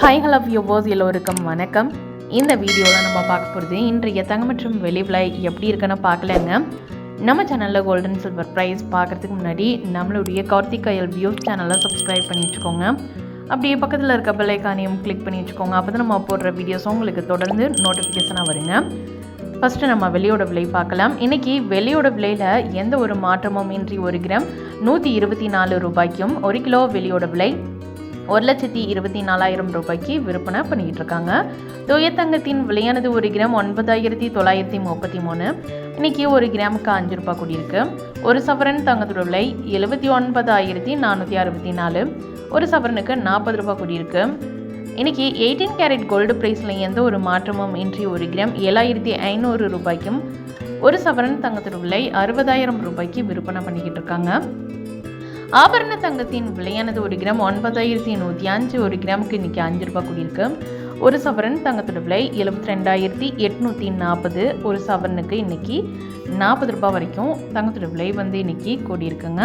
Hi hello viewers எல்லோருக்கும் வணக்கம். இந்த வீடியோவில் நம்ம பார்க்க போகிறது இன்றைய தங்க மற்றும் வெளி விலை எப்படி இருக்குன்னு பார்க்கலங்க. நம்ம சேனலில் கோல்டன் சில்வர் ப்ரைஸ் பார்க்குறதுக்கு முன்னாடி நம்மளுடைய கார்த்திகயல் வியூஸ் சேனலை சப்ஸ்கிரைப் பண்ணி வச்சுக்கோங்க. அப்படியே பக்கத்தில் இருக்க பெல்லைக்கானையும் கிளிக் பண்ணி வச்சுக்கோங்க. அப்போ தான் நம்ம போடுற வீடியோஸும் உங்களுக்கு தொடர்ந்து நோட்டிஃபிகேஷனாக வருங்க. ஃபஸ்ட்டு நம்ம வெளியோட விலை பார்க்கலாம். இன்றைக்கி வெளியோட விலையில் எந்த ஒரு மாற்றமும் இன்றி ஒரு கிராம் நூற்றி இருபத்தி நாலு ரூபாய்க்கும் ஒரு கிலோ வெளியோட விலை ஒரு லட்சத்தி இருபத்தி நாலாயிரம் ரூபாய்க்கு விற்பனை பண்ணிக்கிட்டு இருக்காங்க தூய தங்கத்தின் விலையானது ஒரு கிராம் ஒன்பதாயிரத்தி தொள்ளாயிரத்தி முப்பத்தி மூணு. இன்னைக்கு ஒரு கிராமுக்கு அஞ்சு ரூபாய் கூடியிருக்கு. ஒரு சவரன் தங்கத்தோட விலை எழுபத்தி ஒன்பதாயிரத்தி நானூற்றி அறுபத்தி நாலு. ஒரு சவரனுக்கு நாற்பது ரூபாய் கூடியிருக்கு. இன்றைக்கி எயிட்டீன் கேரட் கோல்டு ப்ரைஸில் எந்த ஒரு மாற்றமும் இன்றி ஒரு கிராம் ஏழாயிரத்தி ஐநூறு ரூபாய்க்கும் ஒரு சவரன் தங்கத்தோட விலை அறுபதாயிரம் ரூபாய்க்கு விற்பனை பண்ணிக்கிட்டு இருக்காங்க ஆபரண தங்கத்தின் விலையானது ஒரு கிராம் ஒன்பதாயிரத்தி நூற்றி அஞ்சு ஒரு கிராமுக்கு இன்றைக்கி அஞ்சு ரூபாய் கூடியிருக்கு. ஒரு சவரன் தங்கத்தோட விலை எழுபத்தி ரெண்டாயிரத்தி எட்நூற்றி நாற்பது ஒரு சவரனுக்கு இன்னைக்கு நாற்பது ரூபாய் வரைக்கும் தங்கத்தோட விலை வந்து இன்னைக்கு கூடியிருக்குங்க.